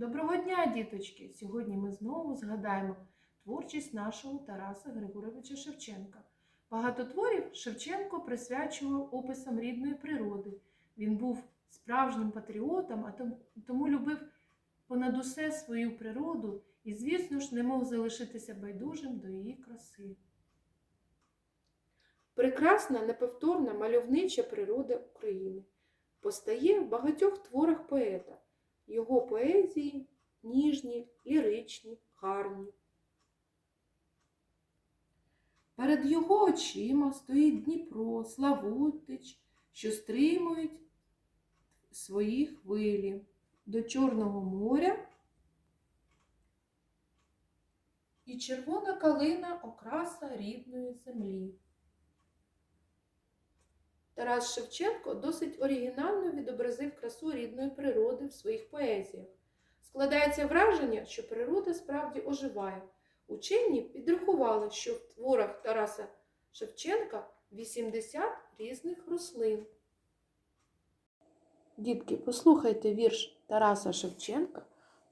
Доброго дня, діточки! Сьогодні ми знову згадаємо творчість нашого Тараса Григоровича Шевченка. Багато творів Шевченко присвячував описам рідної природи. Він був справжнім патріотом, а тому любив понад усе свою природу і, звісно ж, не мог залишитися байдужим до її краси. Прекрасна, неповторна мальовнича природа України постає в багатьох творах поета. Його поезії ніжні, ліричні, гарні. Перед його очима стоїть Дніпро, Славутич, що стримують свої хвилі до Чорного моря. І червона калина окраса рідної землі. Тарас Шевченко досить оригінально відобразив красу рідної природи в своїх поезіях. Складається враження, що природа справді оживає. Учені підрахували, що в творах Тараса Шевченка 80 різних рослин. Дітки, послухайте вірш Тараса Шевченка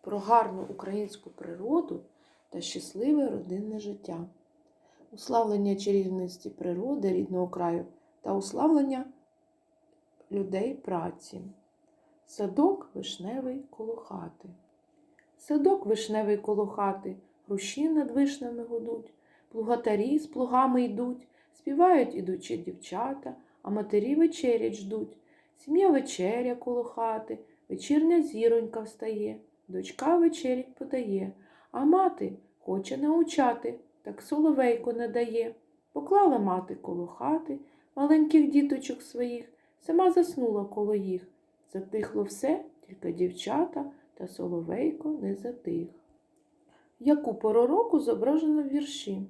про гарну українську природу та щасливе родинне життя, уславлення чарівності природи рідного краю та уславлення людей праці. Садок вишневий коло хати. Садок вишневий коло хати, груші над вишнями гудуть, плугатарі з плугами йдуть, співають ідучі дівчата, а матері вечерять ждуть. Сім'я вечеря коло хати, вечірня зіронька встає, дочка вечерять подає, а мати хоче научати, так соловейко не дає. Поклала мати коло хати маленьких діточок своїх, сама заснула коло їх. Затихло все, тільки дівчата та соловейко не затих. Яку пору року зображено в вірші?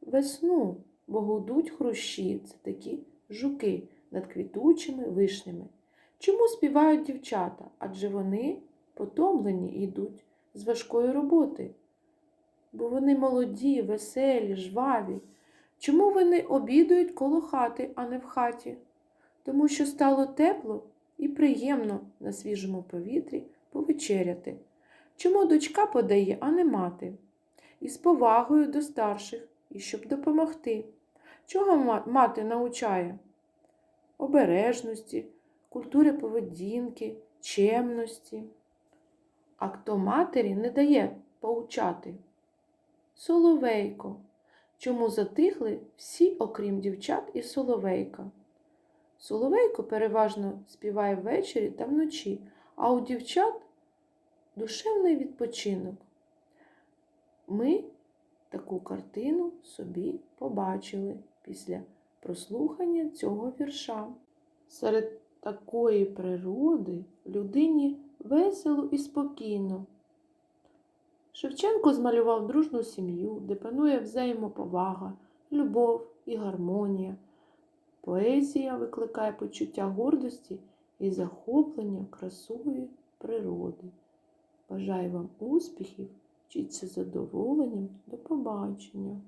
Весну, бо гудуть хрущі, це такі жуки над квітучими вишнями. Чому співають дівчата? Адже вони потомлені йдуть з важкої роботи. Бо вони молоді, веселі, жваві. Чому вони обідають коло хати, а не в хаті? Тому що стало тепло і приємно на свіжому повітрі повечеряти. Чому дочка подає, а не мати? І з повагою до старших, і щоб допомогти. Чого мати научає? Обережності, культури поведінки, чемності. А хто матері не дає поучати? Соловейко. Чому затихли всі, окрім дівчат і соловейка? Соловейко переважно співає ввечері та вночі, а у дівчат душевний відпочинок. Ми таку картину собі побачили після прослухання цього вірша. Серед такої природи людині весело і спокійно. Шевченко змалював дружну сім'ю, де панує взаємоповага, любов і гармонія. Поезія викликає почуття гордості і захоплення красою природи. Бажаю вам успіхів, вчіться задоволенням. До побачення!